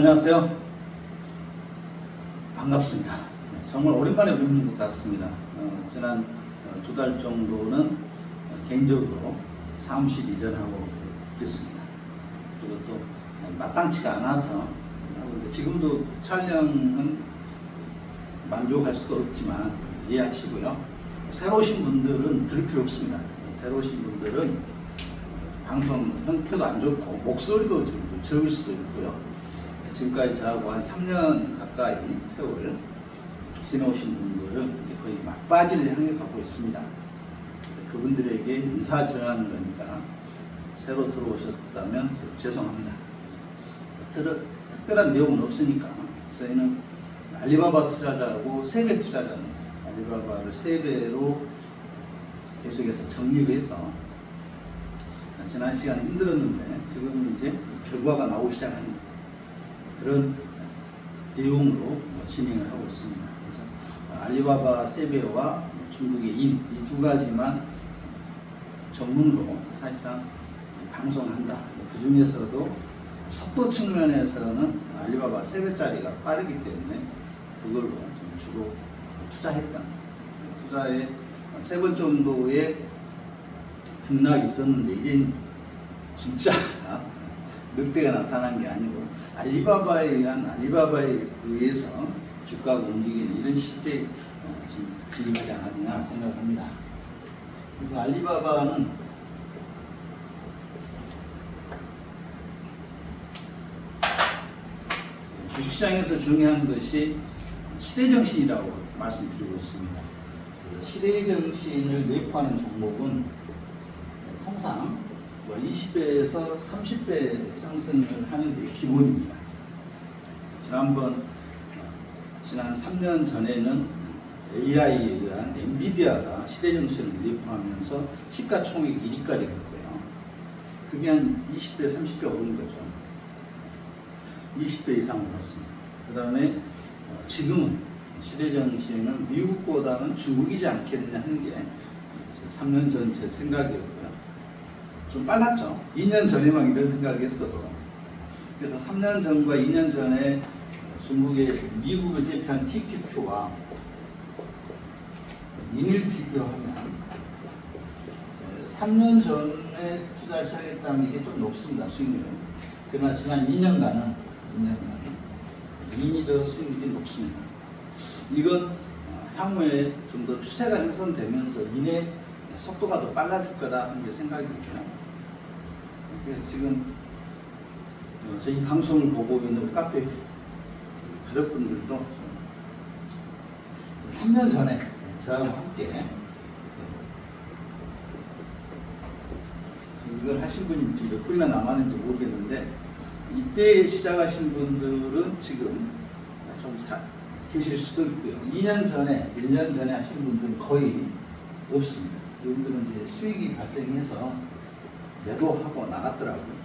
안녕하세요. 반갑습니다. 네, 정말 오랜만에 뵙는 것 같습니다. 어, 지난 두 달 정도는 어, 개인적으로 사무실 이전하고 있습니다. 그리고 또 마땅치가 않아서 있는데 지금도 촬영은 만족할 수도 없지만 이해하시고요. 새로 오신 분들은 들을 필요 없습니다. 새로 오신 분들은 방송 형태도 안 좋고 목소리도 좀 적을 수도 있고요. 지금까지 저하고 한 3년 가까이 세월 지내오신 분들은 이제 거의 막바지를 향해 가고 있습니다. 그분들에게 인사 전하는 거니까 새로 들어오셨다면 죄송합니다. 특- 특별한 내용은 없으니까 저희는 알리바바 투자자하고 세배 투자자입니다. 알리바바를 세 배로 계속해서 정립해서 지난 시간에 힘들었는데 지금은 이제 결과가 나오기 시작하는 그런 내용으로 뭐 진행을 하고 있습니다. 그래서 알리바바 세배와 중국의 인 이 두 가지만 전문으로 사실상 방송한다. 그 중에서도 속도 측면에서는 알리바바 세배짜리가 빠르기 때문에 그걸로 좀 주로 투자했던 투자에 세번 정도의 등락이 있었는데 이제 진짜 늑대가 나타난 게 아니고 알리바바에 의한 알리바바에 의해서 주가가 움직이는 이런 시대에 어, 진입하지 않았나 생각합니다. 그래서 알리바바는 주식시장에서 중요한 것이 시대정신이라고 말씀드리고 있습니다. 그 시대정신을 내포하는 종목은 통상 뭐 20배에서 30배 상승을 하는 게 기본입니다. 지난번 어, 지난 3년 전에는 AI에 의한 엔비디아가 시대 정신을 내포하면서 시가총액 1위까지 갔고요. 그게 한 20배, 30배 오른 거죠. 20배 이상 올랐습니다. 그 다음에 지금은 시대 정신은 미국보다는 중국이지 않겠느냐 하는 게 3년 전 제 생각이었고요. 좀 빨랐죠. 2년 전에만 이런 생각을 했어도. 그래서 3년 전과 2년 전에 중국의 미국을 대표한 TQQ와 인일피규어 하면 3년 전에 투자 시작했다는 게좀 높습니다. 수익률은. 그러나 지난 2년간은 2년간 인이 더 수익률이 높습니다. 이건 어, 향후에 좀 더 추세가 형성되면서 인의 속도가 더 빨라질 거다 하는 게 생각이고요. 그래서 지금 어, 저희 방송을 보고 있는 카페 가족분들도 3년 전에 저하고 함께 지금 이걸 하신 분이 지금 몇 분이나 남았는지 모르겠는데 이때 시작하신 분들은 지금 좀 사, 계실 수도 있고요. 2년 전에, 1년 전에 하신 분들은 거의 없습니다. 이분들은 이제 수익이 발생해서 매도하고 나갔더라고요.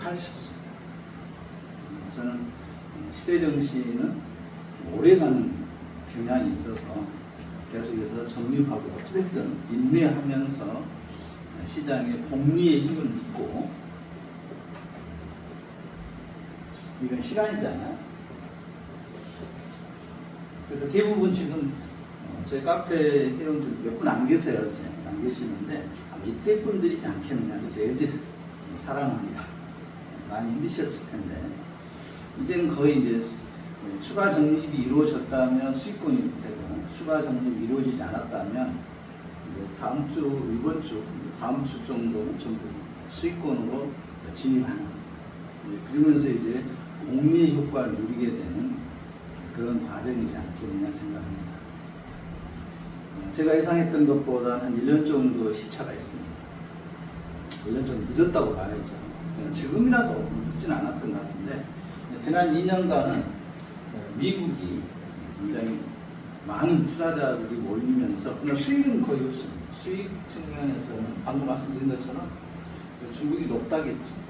팔으셨습니다. 음, 저는 시대 정신은 좀 오래가는 경향이 있어서 계속해서 정립하고 어찌됐든 인내하면서 시장의 복리의 힘을 믿고 이건 시간이잖아요. 그래서 대부분 지금 어, 저희 카페 회원들 몇 분 안 계세요. 이제 안 계시는데 이때 분들이지 않겠느냐. 그래서 애들 사랑합니다. 많이 힘드셨을 텐데 이제는 거의 이제 추가 적립이 이루어졌다면 수익권이 되고 추가 적립이 이루어지지 않았다면 이제 다음 주, 이번 주, 다음 주 정도는 전부 수익권으로 진입하는 예, 그러면서 이제 공리의 효과를 누리게 되는 그런 과정이지 않겠느냐 생각합니다. 어, 제가 예상했던 것보다 한 1년 정도 시차가 있습니다. 1년 정도 늦었다고 봐야죠. 어, 지금이라도 늦지는 않았던 것 같은데 지난 2년간은 미국이 굉장히 많은 투자자들이 몰리면서 수익은 거의 없습니다. 수익 측면에서는 방금 말씀드린 것처럼 중국이 높다겠죠.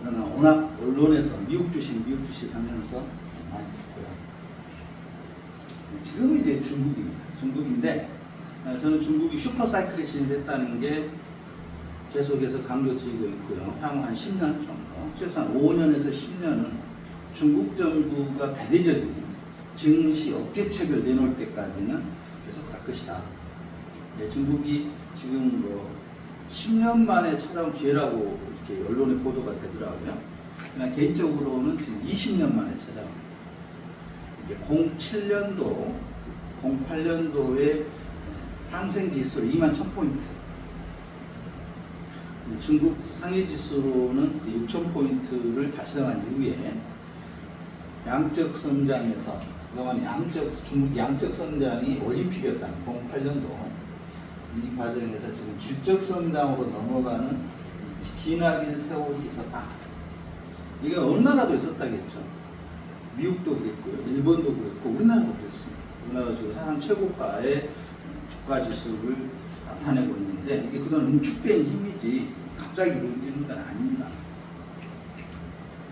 그러나 워낙 언론에서 미국 주식, 미국 주식 하면서. 지금은 이제 중국입니다. 중국인데 어, 저는 중국이 슈퍼사이클에 진입했다는 게 계속해서 강조드리고 있고요. 향후 한 10년 정도, 최소한 5년에서 10년은 중국 정부가 대대적인 증시 억제책을 내놓을 때까지는 계속 갈 것이다. 예, 중국이 지금 뭐 10년 만에 찾아온 기회라고 이렇게 언론에 보도가 되더라고요. 개인적으로는 지금 20년 만에 찾아온 07년도, 08년도에 항생 지수로 2만 1000포인트. 중국 상해 지수로는 6000포인트를 달성한 이후에 양적 성장에서 그동안 양적 중국 양적 성장이 올림픽이었다는 08년도 이 과정에서 지금 질적 성장으로 넘어가는 기나긴 세월이 있었다. 이게 어느 나라도 있었다겠죠. 미국도 그랬고요, 일본도 그랬고 우리나라도 그랬습니다. 우리나라 지금 사상 최고가의 주가 지수를 나타내고 있는데 이게 그동안 응축된 힘이지 갑자기 이루어지는 건 아닙니다.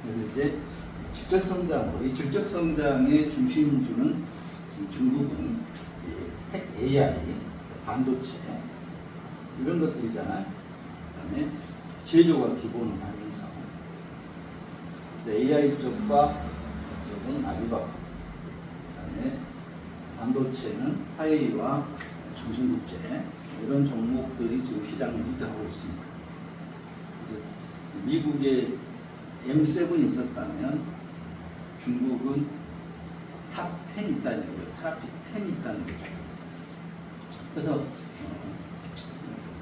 그래서 이제 질적 성장으로 이 질적 성장의 중심주는 지금 중국은 이핵 AI, 반도체 이런 것들이잖아요. 그다음에 제조가 기본을 하면서 그래서 AI 쪽과 쪽은 알리바바, 그다음에 반도체는 화웨이와 중심국제 이런 종목들이 지금 시장을 리드하고 있습니다. 그래서 미국의 M7이 있었다면 중국은 탑 10이 있다는 거예요. 탑 10이 있다는 거죠. 그래서 어,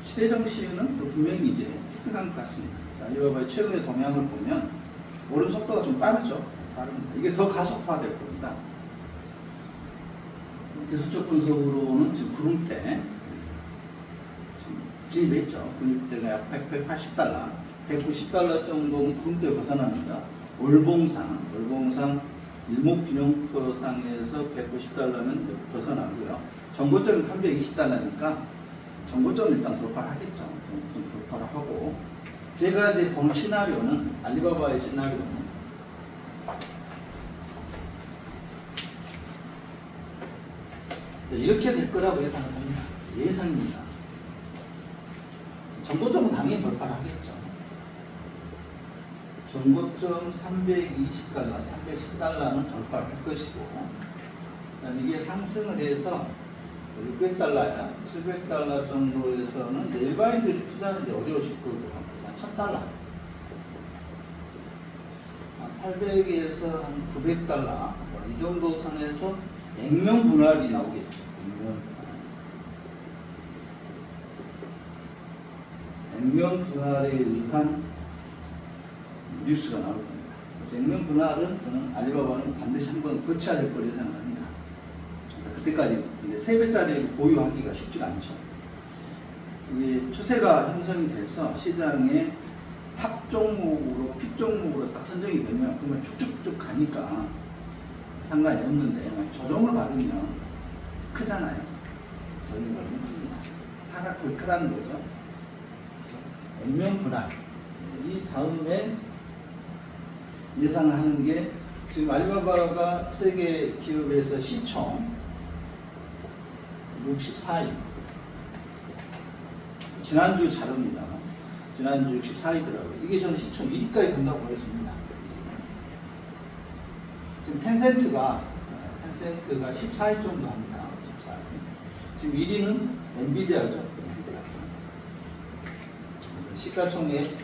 시대 정신은 또 분명히 이제 획득한 것 같습니다. 그래서 알리바바의 최근의 동향을 보면 오른 속도가 좀 빠르죠. 빠릅니다. 이게 더 가속화될 겁니다. 기술적 분석으로는 지금 구름대 진입했죠. 구름대가 약 100, 180달러, 190달러 정도는 구름대 벗어납니다. 월봉상, 월봉상 일목균형표상에서 190달러는 벗어나고요. 정고점이 320달러니까 정고점 일단 돌파를 하겠죠. 좀 돌파를 하고 제가 이제 본 시나리오는 알리바바의 시나리오는 네, 이렇게 될 거라고 예상을 합니다. 예상입니다. 정고점은 당연히 돌파를 하겠죠. 정고점 320달러, 310달러는 돌파를 할 것이고, 이게 상승을 해서 600달러야, 700달러 정도에서는 일반인들이 투자하는 게 어려우실 거고요. 한 1000달러. 800에서 한 900달러, 뭐이 정도 선에서 액면 분할이 나오겠죠. 액면 분할. 액면 분할에 의한 뉴스가 나올 겁니다. 그래서 액면 분할은 저는 알리바바는 반드시 한번 거쳐야 될 거라고 생각합니다. 그때까지 이제 세 배짜리 보유하기가 쉽지가 않죠. 이게 추세가 형성이 돼서 시장에 탑 종목으로 픽 종목으로 딱 선정이 되면 그러면 쭉쭉쭉 가니까 상관이 없는데 조정을 받으면 크잖아요. 조정을 받으면 큽니다. 하락 거의 크라는 거죠. 액면 분할. 이 다음에 예상을 하는 게 지금 알리바바가 세계 기업에서 시총 64위. 지난주 자료입니다. 지난주 64위더라고요. 이게 저는 시총 1위까지 간다고 보여집니다. 지금 텐센트가 텐센트가 14위 정도 합니다. 14위. 지금 1위는 엔비디아죠. 시가총액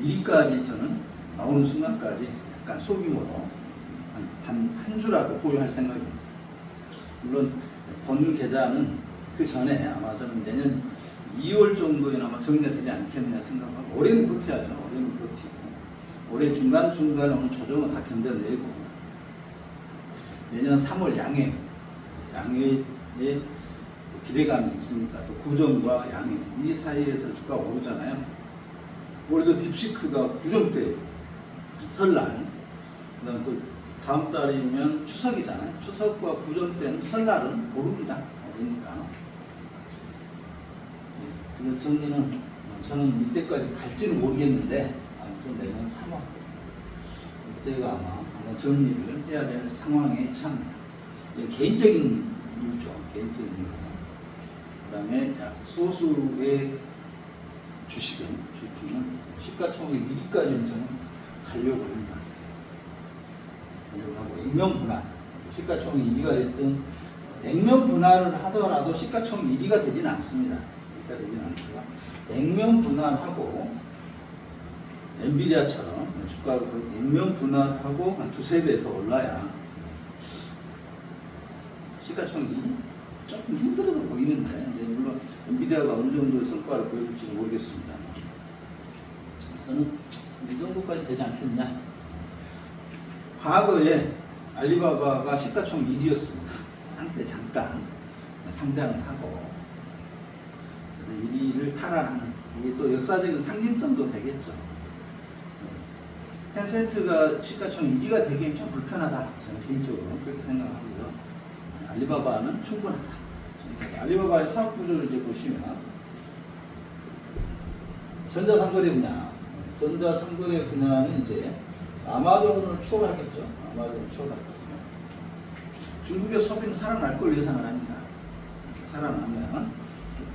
1위까지 저는 나오는 순간까지 약간 소규모로 한, 한 주라도 보유할 생각입니다. 물론 번 계좌는 그 전에 아마 저는 내년 2월 정도에 아마 정리가 되지 않겠느냐 생각하고 올해는 버텨야죠. 올해는 버티고 올해 중간중간에 오는 조정은 다 견뎌내고 내년 3월 양해 양해에 또 기대감이 있으니까 또 구정과 양해 이 사이에서 주가가 오르잖아요. 올해도 딥시크가 구정 때 설날 그다음 또 다음 달이면 추석이잖아요. 추석과 구정 때는 설날은 오릅니다. 오르니까. 그 정리는 저는 이때까지 갈지는 모르겠는데 아무튼 내년 3월 이때가 아마 아마 정리를 해야 될 상황에 참 개인적인 이유죠. 개인적인 이유. 그다음에 약 소수의 주식은 주식은 시가총액 1위까지는 저는 가려고 합니다. 가려고 하고 액면 분할 시가총액 2위가 됐든 액면 분할을 하더라도 시가총액 1위가 되지는 않습니다. 1위가 되지는 않고요. 액면 분할하고 엔비디아처럼 주가가 거의 액면 분할하고 한 두세 배 더 올라야 시가총액이 조금 힘들어 보이는데 물론 엔비디아가 어느 정도의 성과를 보여줄지 는 모르겠습니다. 저는 이 정도까지 되지 않겠느냐. 과거에 알리바바가 시가총액 1위였습니다. 한때 잠깐 상장을 하고 1위를 탈환하는 이게 또 역사적인 상징성도 되겠죠. 텐센트가 시가총액 1위가 되기엔 좀 불편하다. 저는 개인적으로 그렇게 생각하고요. 알리바바는 충분하다. 알리바바의 사업 구조를 이제 보시면 전자상거래 분야, 전자상거래 분야는 이제 아마존을 추월하겠죠. 아마존을 추월하거든요. 중국의 소비는 살아날 걸 예상을 합니다. 살아나면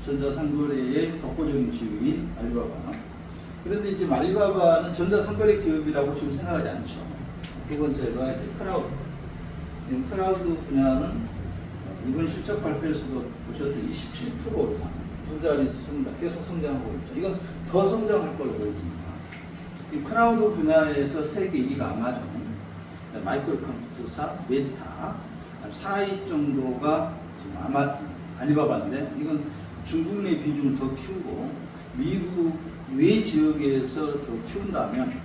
전자상거래의 독보적인 지위인 알리바바. 그런데 이제 알리바바는 전자상거래 기업이라고 지금 생각하지 않죠. 두 번째가 이제 크라우드. 이 크라우드 분야는 이번 실적 발표에서도 보셨던 27% 이상 두 자리 성장, 계속 성장하고 있죠. 이건 더 성장할 걸로 보여집니다. 이 크라우드 분야에서 세계 1위가 아마존, 마이크로 컴퓨터사, 메타, 4위 정도가 지금 아마 알리바바인데 이건 중국 내 비중을 더 키우고 미국 외 지역에서 더 키운다면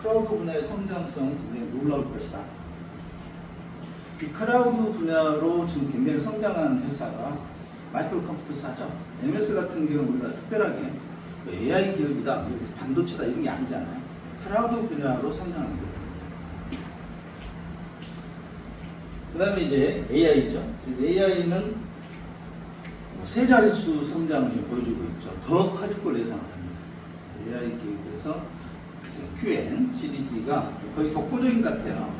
크라우드 분야의 성장성은 굉장히 놀라울 것이다. 이 크라우드 분야로 지금 굉장히 성장한 회사가 마이크로 컴퓨터사죠. MS 같은 경우 우리가 특별하게 뭐 AI 기업이다, 뭐 반도체다 이런 게 아니잖아요. 크라우드 분야로 성장하는 거예요. 그 다음에 이제 AI죠. AI는 뭐세 자릿수 성장을 지금 보여주고 있죠. 더 커질 걸 예상합니다. AI 기업에서 QN 시리즈가 거의 독보적인 것 같아요.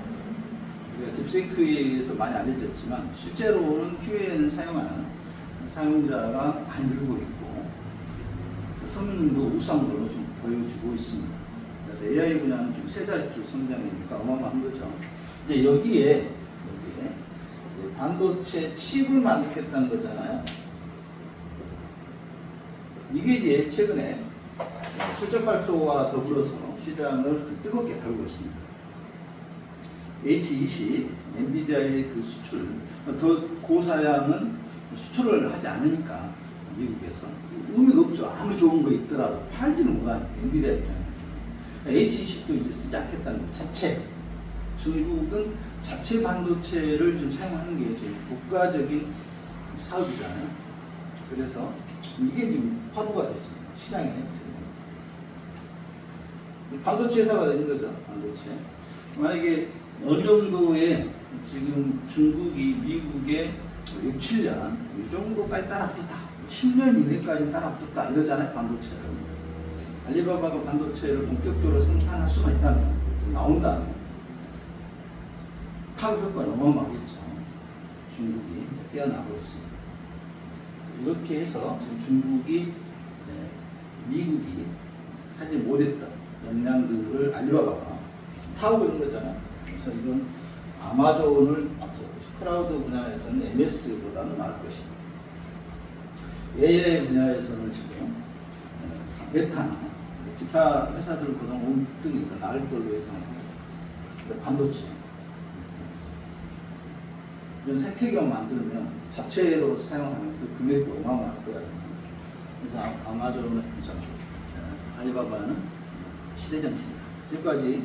우리가 딥세이크에 의해서 많이 알려졌지만 실제로는 QN을 사용하는 사용자가 많이 늘고 있고 그 성능도 걸로 좀 보여주고 있습니다. 그래서 AI 분야는 지금 세 자릿수 성장이니까 어마어마한 거죠. 이제 여기에 여기에 반도체 칩을 만들겠다는 거잖아요. 이게 이제 최근에 실적 발표와 더불어서 시장을 뜨겁게 달고 있습니다. H20 엔비디아의 그 수출 더 고사양은 수출을 하지 않으니까 미국에서 의미가 없죠. 아무리 좋은 거 있더라도 팔지는 못하는 엔비디아 입장에서 H20도 이제 쓰지 않겠다는 것 자체 중국은 자체 반도체를 좀 사용하는 게 지금 국가적인 사업이잖아요. 그래서 이게 지금 화두가 됐습니다. 시장에 지금. 반도체 회사가 되는 거죠. 반도체. 만약에 어느 정도의 지금 중국이 미국의 6, 7년 이 정도까지 따라붙었다. 10년 이내까지 따라붙었다 이러잖아요. 반도체를. 알리바바가 반도체를 본격적으로 생산할 수가 있다면 나온다면 파급 효과는 어마어마하겠죠. 중국이 깨어나고 있습니다. 이렇게 해서 지금 중국이 네, 미국이 하지 못했던 역량들을 알리바바가 타고 있는 거잖아요. 그래서 이건 아마존을 크라우드 분야에서는 MS보다는 나을 것이고 AI 분야에서는 지금 어, 메타나 기타 회사들보다 5등이 더 나을 걸로 예상합니다. 반도체 이런 생태계만 만들면 자체로 사용하는 그 금액도 어마어마할 거야. 그래서 아- 아마존은 알리바바는 시대정신이다. 지금까지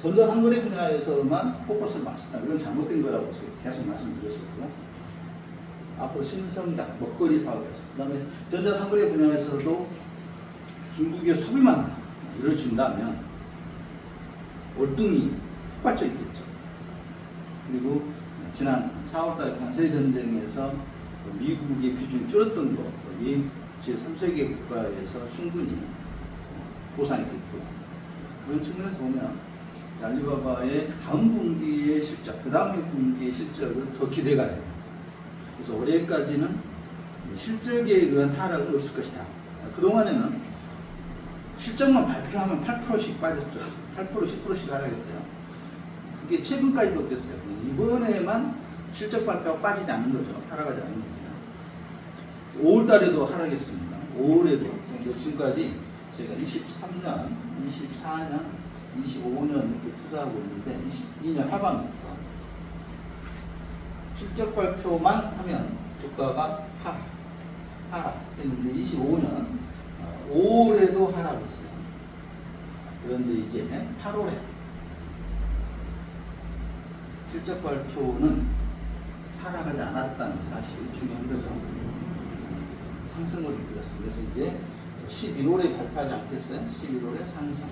전자상거래 분야에서만 포커스를 맞췄다. 이건 잘못된 거라고 계속 말씀드렸었고 앞으로 신성장, 먹거리 사업에서 그 다음에 전자상거래 분야에서도 중국의 소비만 이루어진다면 월등히 폭발적이겠죠. 그리고 지난 4월달 관세 전쟁에서 미국의 비중이 줄었던 거, 이 제3세계 국가에서 충분히 보상이 됐고 그런 측면에서 보면 알리바바의 다음 분기의 실적, 그 다음 분기의 실적을 더 기대가 돼요. 그래서 올해까지는 실적에 의한 하락은 없을 것이다. 그동안에는 실적만 발표하면 8%씩 빠졌죠. 8% 10%씩 하락했어요. 그게 최근까지도 그랬어요. 이번에만 실적 발표가 빠지지 않는 거죠. 하락하지 않는 겁니다. 5월 달에도 하락했습니다. 5월에도 지금까지 제가 23년, 24년, 25년 이렇게 투자하고 있는데 22년 하반기부터 실적 발표만 하면 주가가 하락, 하락했는데 25년 5월에도 하락했어요. 그런데 이제 8월에 실적 발표는 하락하지 않았다는 사실이 중요한 거죠. 상승을 이끌었습니다. 그래서 이제 11월에 발표하지 않겠어요? 11월에 상승.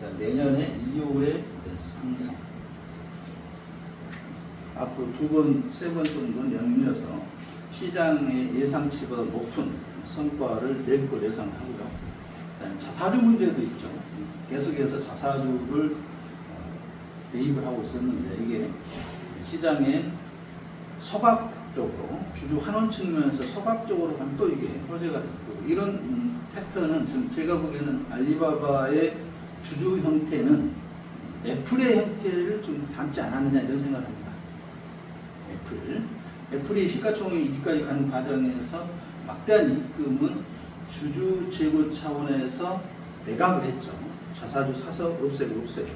그다음 내년에 2월에 상승. 앞으로 두 번, 세 번 정도는 연이어서 시장의 예상치보다 높은 성과를 낼 걸 예상하고요. 자사주 문제도 있죠. 계속해서 자사주를 어, 대입을 하고 있었는데 이게 시장의 소각 적으로 주주 환원 측면에서 소각적으로 또 이게 호재가 됐고 이런 음, 패턴은 지금 제가 보기에는 알리바바의 주주 형태는 애플의 형태를 좀 닮지 않았느냐 이런 생각을 합니다. 애플. 애플이 시가총액2까지 가는 과정에서 막대한 입금은 주주 재고 차원에서 매각을 했죠. 자사주 사서 없애고 없애고.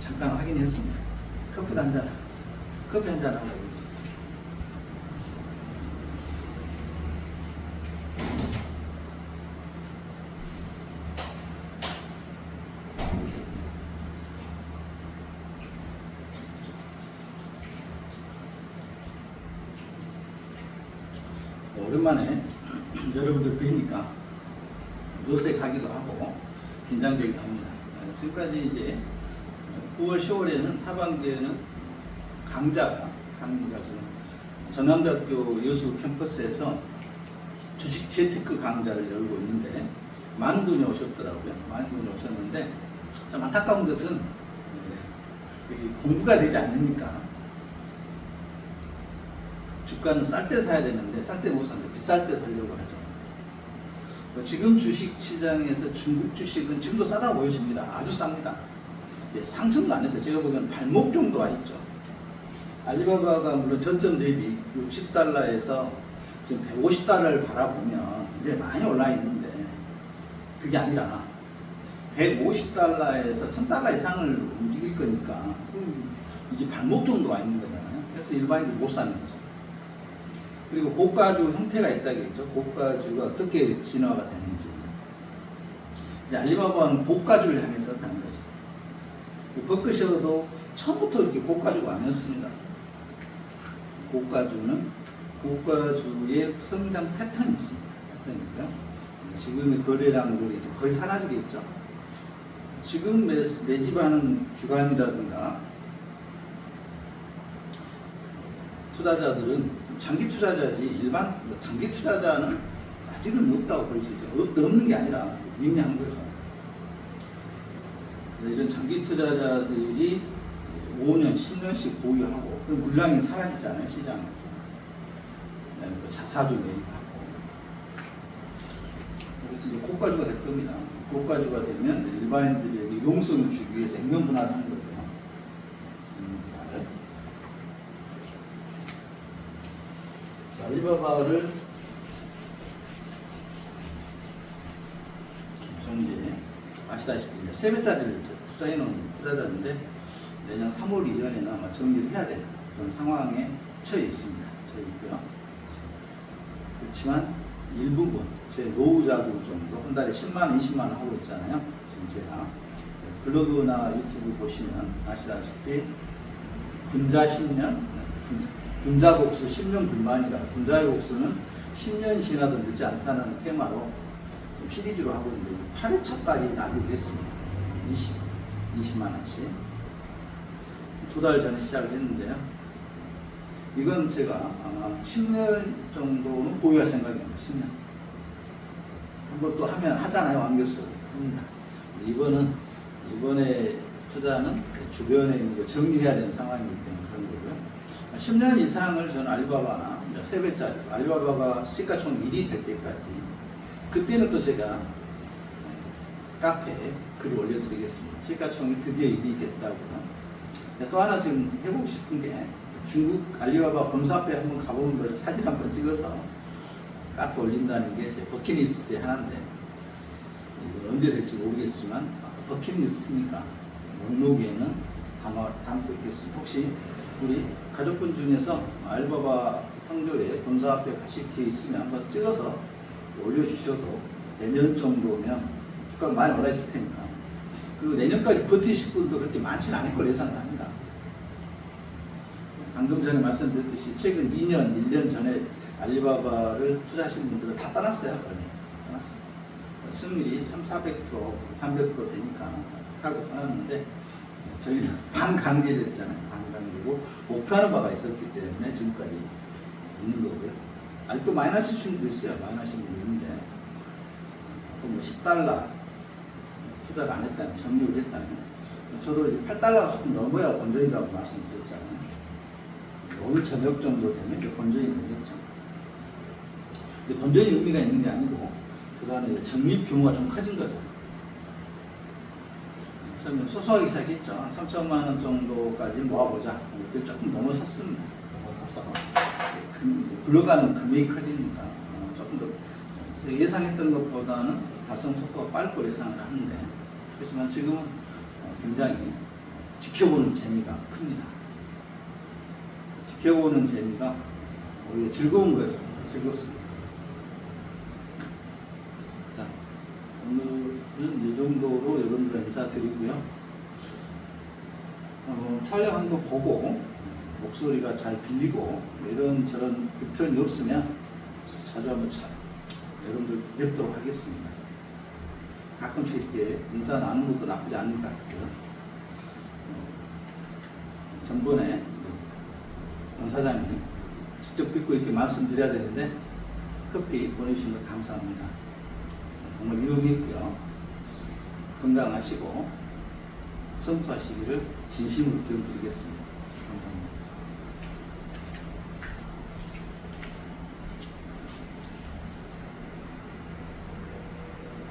잠깐 확인했습니다. 커피 한잔, 커피 한잔 하고 있습니다. 오랜만에 여러분들 뵈니까 어색하기도 하고 긴장되기도 합니다. 어, 지금까지 이제 9월, 10월에는 하반기에는 강좌가 지금 전남대학교 여수 캠퍼스에서 주식 재테크 강좌를 열고 있는데 많은 분이 오셨더라고요. 많은 분이 오셨는데 좀 안타까운 것은 네, 이것이 공부가 되지 않으니까 주가는 쌀 때 사야 되는데 쌀 때 못 사는데 비쌀 때 사려고 하죠. 뭐 지금 주식 시장에서 중국 주식은 지금도 싸다고 보여집니다. 아주 쌉니다. 예, 상승도 안 했어요. 제가 보기에는 발목 정도 와 있죠. 알리바바가 물론 전점 대비 60달러에서 지금 150달러를 바라보면 이제 많이 올라 있는데 그게 아니라 150달러에서 1000달러 이상을 움직일 거니까 그럼 이제 발목 정도 와 있는 거잖아요. 그래서 일반인들이 못 사는 거죠. 그리고 고가주 형태가 있다겠죠. 고가주가 어떻게 진화가 되는지. 이제 알리바바는 고가주를 향해서 가는 거죠. 버크셔도 처음부터 이렇게 고가주가 아니었습니다. 고가주는 고가주의 성장 패턴이 있습니다. 지금의 거래량들이 이제 거의 사라지겠죠. 지금 매, 매집하는 기관이라든가 투자자들은 장기 투자자지 일반 뭐 단기 투자자는 아직은 없다고 보여지죠. 없- 없는 게 아니라 미미한 거죠. 이런 장기 투자자들이 5년, 10년씩 보유하고 그럼 물량이 사라지잖아요 시장에서. 그다음에 또 자사주 매입하고. 그래서 이제 고가주가 될 겁니다. 고가주가 되면 일반인들에게 용성을 주기 위해서 액면분할을 하는. 액면분할을. 자, 알리바바를 정리 아시다시피 이제 세 배짜리를 이제 투자해 놓은 투자자인데 내년 3월 이전에는 아마 정리를 해야 되는 그런 상황에 처해 있습니다. 처해 있고요. 그렇지만 일부분 제 노후 자금 정도 한 달에 10만 원, 20만 원 하고 있잖아요. 지금 제가 블로그나 유튜브 보시면 아시다시피 군자 10년, 군자 복수 10년 불만이라 군자의 복수는 10년 지나도 늦지 않다는 테마로 시리즈로 하고 있는데 8회차까지 나기로 했습니다. 20, 20만 원씩. 두 달 전에 시작을 했는데요. 이건 제가 아마 10년 정도는 보유할 생각입니다. 10년. 한번 또 하면 하잖아요. 왕교수. 합니다. 이번은 이번에 투자는 주변에 있는 걸 정리해야 되는 상황이기 때문에 그런 거고요. 10년 이상을 저는 알리바바나 3배짜리 알리바바가 시가총 1위 될 때까지 그때는 또 제가 카페에 글을 올려드리겠습니다. 시가총이 드디어 1위 됐다고요. 근데 또 하나 지금 해보고 싶은 게 중국 알리바바 본사 앞에 한번 가보는 거 사진 한번 찍어서 카페 올린다는 게 제 버킷리스트의 하나인데 언제 될지 모르겠지만 버킷리스트니까 목록에는 담아, 담고 있겠습니다. 혹시 우리 가족분 중에서 알바바 황조에 본사 앞에 가실 게 있으면 한번 찍어서 올려주셔도 내년 정도면 주가가 많이 올라 있을 테니까 그리고 내년까지 버티실 분도 그렇게 많지는 않을 걸 예상을 합니다. 방금 전에 말씀드렸듯이 최근 2년, 1년 전에 알리바바를 투자하신 분들은 다 떠났어요. 떠났어요. 수익률이 3, 400%, 300% 되니까 하고 떠났는데 저희는 반강제됐잖아요. 반강제고 목표하는 바가 있었기 때문에 지금까지 있는 거고요. 아직도 마이너스 수준도 있어요. 마이너스 수준도 있는데 또 뭐 10달러 투자를 안 했다면 정리를 했다면 저도 이제 8달러가 조금 넘어야 본전이라고 말씀드렸잖아요. 오늘 저녁 정도 되면 이제 본전이 되겠죠. 근데 본전이 의미가 있는 게 아니고 그 다음에 적립 규모가 좀 커진 거죠. 처음에 소소하게 시작했죠. 한 3천만 원 정도까지 모아보자. 이렇게 조금 넘어섰습니다. 넘어서서 금- 굴러가는 금액이 커지니까 어, 조금 더 예상했던 것보다는 달성 속도가 빠를 걸 예상을 하는데 그렇지만 지금은 어, 굉장히 지켜보는 재미가 큽니다. 지켜보는 재미가 오히려 즐거운 거죠. 즐겁습니다. 자, 오늘은 이 정도로 여러분들 인사드리고요. 어, 촬영한 거 보고 목소리가 잘 들리고 이런 저런 불편이 없으면 자주 한번 차, 여러분들 뵙도록 하겠습니다. 가끔씩 이렇게 인사 나누는 것도 나쁘지 않은 것 같고요. 어, 전번에 정 사장님 직접 뵙고 이렇게 말씀드려야 되는데 커피 보내주신 것 감사합니다. 정말 유용했고요. 건강하시고 성투하시기를 진심으로 기원드리겠습니다.